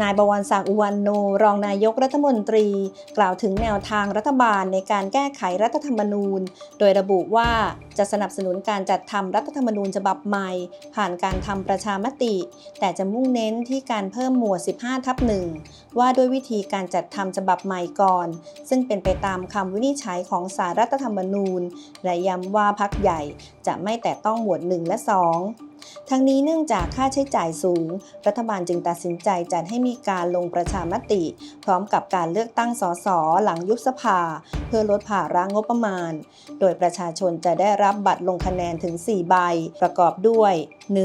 นายบวรศักดิ์อุวันโน รองนายกรัฐมนตรี กล่าวถึงแนวทางรัฐบาลในการแก้ไขรัฐธรรมนูญ โดยระบุว่าจะสนับสนุนการจัดทำรัฐธรรมนูญฉบับใหม่ ผ่านการทำประชามติ แต่จะมุ่งเน้นที่การเพิ่มหมวด 15 ทับหนึ่งว่าด้วยวิธีการจัดทำฉบับใหม่ก่อน ซึ่งเป็นไปตามคำวินิจฉัยของสารรัฐธรรมนูญ และย้ำว่าพักใหญ่จะไม่แตะต้องหมวด 1 และ 2 ทั้งนี้เนื่องจากค่าใช้จ่ายสูง รัฐบาลจึงตัดสินใจจัดให้มีการลงประชามติ พร้อมกับการเลือกตั้งสสหลังยุบสภา เพื่อลดภาระงบประมาณ โดยประชาชนจะได้รับบัตรลงคะแนนถึง 4 ใบ ประกอบด้วย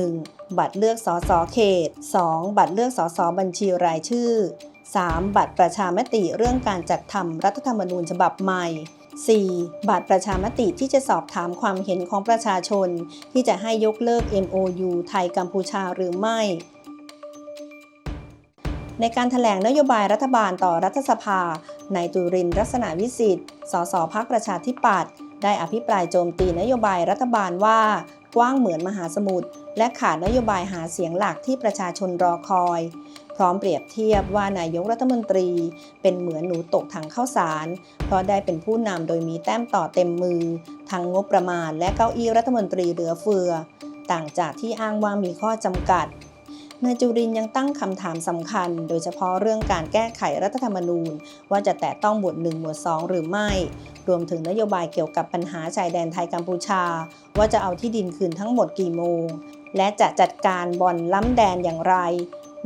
1. บัตรเลือกสสเขต 2. บัตรเลือกสสบัญชีรายชื่อ 3. บัตรประชามติเรื่องการจัดทำรัฐธรรมนูญฉบับใหม่ 4. บัตรประชามติที่จะสอบถามความเห็นของประชาชน ที่จะให้ยกเลิก MOU ไทยกัมพูชาหรือไม่ ในการถแถลงนโยบายรัฐบาลต่อรัฐสภานายจุรินร์ลักษณะวิสิทธิ์ สสพักประชาธิปัตย์ได้อภิปรายโจมตีนโยบายรัฐบาลว่า กว้างเหมือนมหาสมุทรและขาดนโยบายหาเสียงหลักที่ประชาชนรอคอย พร้อมเปรียบเทียบว่านายกรัฐมนตรีเป็นเหมือนหนูตกถังข้าวสาร เพราะได้เป็นผู้นำโดยมีแต้มต่อเต็มมือ ทั้งงบประมาณและเก้าอี้รัฐมนตรีเหลือเฟือ ต่างจากที่อ้างว่ามีข้อจำกัดนายจุรินยังตั้งคำถามสำคัญ โดยเฉพาะเรื่องการแก้ไขรัฐธรรมนูญ ว่าจะแตะต้องบท1หมวด2 หรือไม่ รวมถึงนโยบายเกี่ยวกับปัญหาชายแดนไทยกัมพูชา ว่าจะเอาที่ดินคืนทั้งหมดกี่โมง และจะจัดการบ่อนล้ำแดนอย่างไร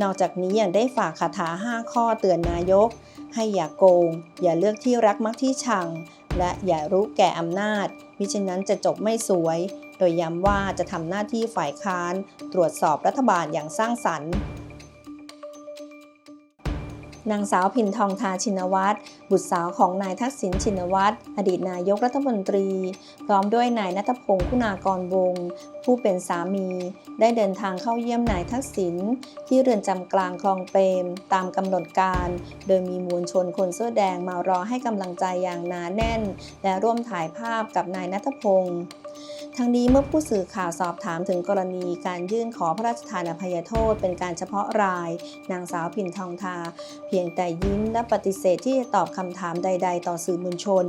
นอกจากนี้ยังได้ฝากคาถา 5 ข้อเตือนนายก ให้อย่าโกง อย่าเลือกที่รักมักที่ชัง และอย่ารู้แก่อำนาจ มิฉะนั้นจะจบไม่สวย โดยย้ำว่าจะทำหน้าที่ฝ่ายค้าน ตรวจสอบรัฐบาลอย่างสร้างสรรค์ นางสาวพินทองทาชินวัตร บุตรสาวของนายทักษิณชินวัตร อดีตนายกรัฐมนตรี พร้อมด้วยนายนัทพงศ์คุณากรวงศ์ผู้เป็นสามี ได้เดินทางเข้าเยี่ยมนายทักษิณที่เรือนจำกลางคลองเปรม ตามกำหนดการ โดยมีมวลชนคนเสื้อแดงมารอให้กำลังใจอย่างหนาแน่น และร่วมถ่ายภาพกับนายนัทพงศ์ ทั้งนี้เมื่อผู้สื่อข่าวสอบถามถึงกรณีการยื่นขอพระราชทานอภัยโทษ เป็นการเฉพาะราย นางสาวพินทองทา เพียงแต่ยิ้มและปฏิเสธที่จะตอบคำถามใด ๆ ต่อสื่อมวลชน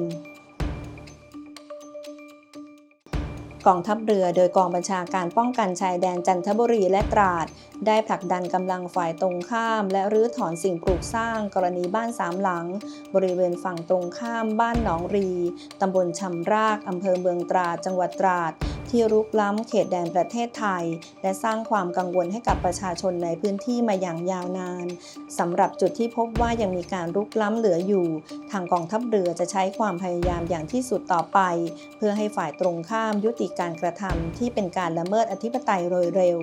กองทัพเรือโดยกองบัญชาการป้องกันชายแดนจันทบุรีและตราด ได้ผลักดันกำลังฝ่ายตรงข้าม และรื้อถอนสิ่งปลูกสร้างกรณีบ้านสามหลัง บริเวณฝั่งตรงข้ามบ้านหนองรี ตำบลชำรากอำเภอเมืองตราดจังหวัดตราด ที่รุกล้ำเขตแดนประเทศไทย และสร้างความกังวลให้กับประชาชนในพื้นที่มาอย่างยาวนานสำหรับจุดที่พบว่ายังมีการรุกล้ำเหลืออยู่ ทางกองทัพเรือจะใช้ความพยายามอย่างที่สุดต่อไป เพื่อให้ฝ่ายตรงข้ามยุติการกระทำที่เป็นการละเมิดอธิปไตยโดยเร็ว